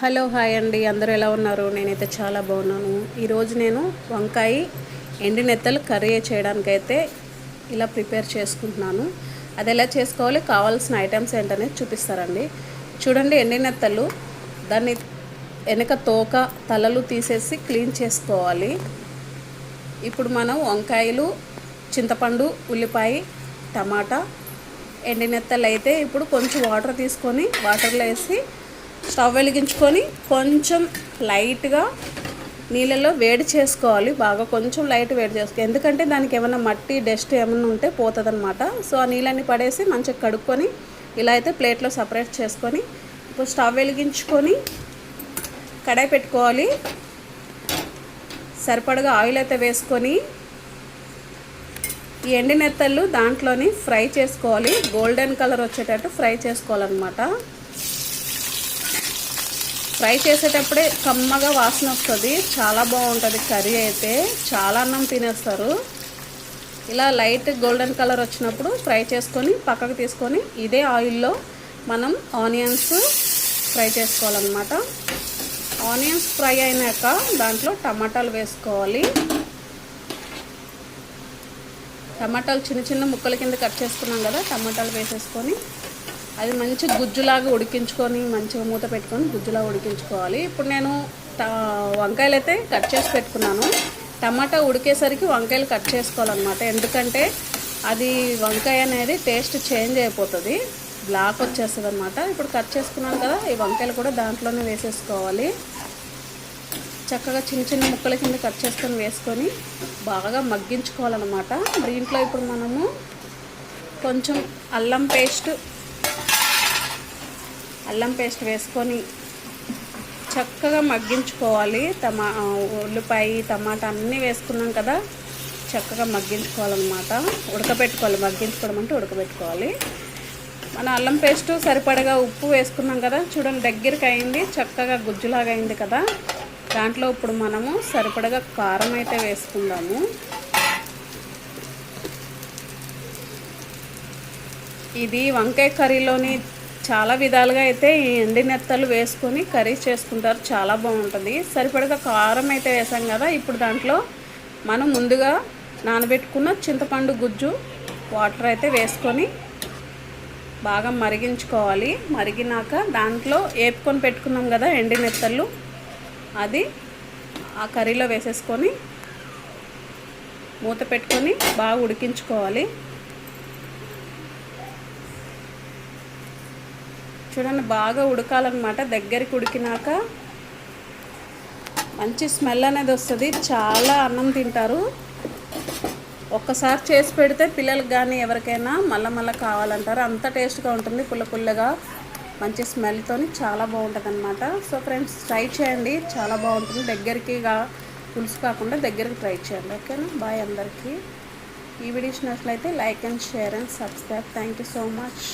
Hello hi అండి. అందరూ ఎలా ఉన్నారు? నేనైతే చాలా బాగున్నాను. ఈరోజు నేను వంకాయ ఎండి నెత్తలు కర్రీ చేయడానికైతే ఇలా ప్రిపేర్ చేసుకుంటున్నాను. అది ఎలా చేసుకోవాలి? కావాల్సిన ఐటమ్స్ ఏంటనేది చూపిస్తారండి. చూడండి ఎండి నెత్తలు. దాన్ని వెనక తోక తలలు తీసేసి క్లీన్ చేసుకోవాలి. ఇప్పుడు మనం వంకాయలు చింతపండు ఉల్లిపాయ టమాటా ఎండినెత్తలు అయితే ఇప్పుడు కొంచెం వాటర్ తీసుకొని వాటర్లో వేసి స్టవ్ వెలిగించుకొని కొంచెం లైట్గా నీళ్ళలో వేడి చేసుకోవాలి. బాగా కొంచెం లైట్ వేడి చేసుకో ఎందుకంటే దానికి ఏమైనా మట్టి డస్ట్ ఏమైనా ఉంటే పోతుందన్నమాట. సో ఆ నీళ్ళని పడేసి మంచిగా కడుక్కొని ఇలా అయితే ప్లేట్లో సపరేట్ చేసుకొని ఇప్పుడు స్టవ్ వెలిగించుకొని కడాయి పెట్టుకోవాలి. సరిపడగా ఆయిల్ అయితే వేసుకొని ఈ ఎండినెత్తళ్ళు దాంట్లోని ఫ్రై చేసుకోవాలి. గోల్డెన్ కలర్ వచ్చేటట్టు ఫ్రై చేసుకోవాలన్నమాట. ఫ్రై చేసేటప్పుడే కమ్మగా వాసన వస్తుంది. చాలా బాగుంటుంది కర్రీ అయితే. చాలా అన్నం తినేస్తారు. ఇలా లైట్ గోల్డెన్ కలర్ వచ్చినప్పుడు ఫ్రై చేసుకొని పక్కకు తీసుకొని ఇదే ఆయిల్లో మనం ఆనియన్స్ ఫ్రై చేసుకోవాలన్నమాట. ఆనియన్స్ ఫ్రై అయినాక దాంట్లో టమాటాలు వేసుకోవాలి. టమాటాలు చిన్న చిన్న ముక్కల కింద కట్ చేసుకున్నాం కదా టమాటాలు వేసేసుకొని అది మంచి గుజ్జులాగా ఉడికించుకొని మంచిగా మూత పెట్టుకొని గుజ్జులాగా ఉడికించుకోవాలి. ఇప్పుడు నేను వంకాయలు అయితే కట్ చేసి పెట్టుకున్నాను. టమాటా ఉడికేసరికి వంకాయలు కట్ చేసుకోవాలన్నమాట. ఎందుకంటే అది వంకాయ అనేది టేస్ట్ చేంజ్ అయిపోతుంది. బ్లాక్ వచ్చేస్తుంది అనమాట ఇప్పుడు కట్ చేసుకున్నాను కదా ఈ వంకాయలు కూడా దాంట్లోనే వేసేసుకోవాలి. చక్కగా చిన్న చిన్న ముక్కల కింద కట్ చేసుకొని వేసుకొని బాగా మగ్గించుకోవాలన్నమాట. దీంట్లో ఇప్పుడు మనము కొంచెం అల్లం పేస్ట్ అల్లం పేస్ట్ వేసుకొని చక్కగా మగ్గించుకోవాలి. టమా ఉల్లిపాయ టమాటా అన్నీ వేసుకున్నాం కదా చక్కగా మగ్గించుకోవాలన్నమాట. ఉడకబెట్టుకోవాలి మగ్గించుకోవడం అంటే ఉడకబెట్టుకోవాలి మన అల్లం పేస్టు సరిపడగా ఉప్పు వేసుకున్నాం కదా చూడండి దగ్గరికి అయింది చక్కగా గుజ్జులాగా అయింది కదా. దాంట్లో ఇప్పుడు మనము సరిపడగా కారం అయితే వేసుకుందాము. ఇది వంకాయ కర్రీలోని చాలా విధాలుగా అయితే ఈ ఎండి నెత్తలు వేసుకొని కర్రీ చేసుకుంటారు. చాలా బాగుంటుంది. సరిపడగా కారం అయితే వేసాం కదా ఇప్పుడు దాంట్లో మనం ముందుగా నానబెట్టుకున్న చింతపండు గుజ్జు వాటర్ అయితే వేసుకొని బాగా మరిగించుకోవాలి. మరిగినాక దాంట్లో వేపుకొని పెట్టుకున్నాం కదా ఎండి నెత్తళ్ళు అది ఆ కర్రీలో వేసేసుకొని మూత పెట్టుకొని బాగా ఉడికించుకోవాలి. చూడండి బాగా ఉడకాలన్నమాట. దగ్గరికి ఉడికినాక మంచి స్మెల్ అనేది వస్తుంది. చాలా అన్నం తింటారు. ఒక్కసారి చేసి పెడితే పిల్లలకు కానీ ఎవరికైనా మళ్ళీ మళ్ళీ కావాలంటారు. అంత టేస్ట్గా ఉంటుంది. పుల్ల పుల్లగా మంచి స్మెల్తో చాలా బాగుంటుంది అనమాట సో ఫ్రెండ్స్ ట్రై చేయండి. చాలా బాగుంటుంది. దగ్గరికి పులుసు కాకుండా దగ్గరికి ట్రై చేయండి. ఓకేనా? బాయ్ అందరికీ. ఈ వీడియో నచ్చినట్లయితే like and share and subscribe. Thank you so much.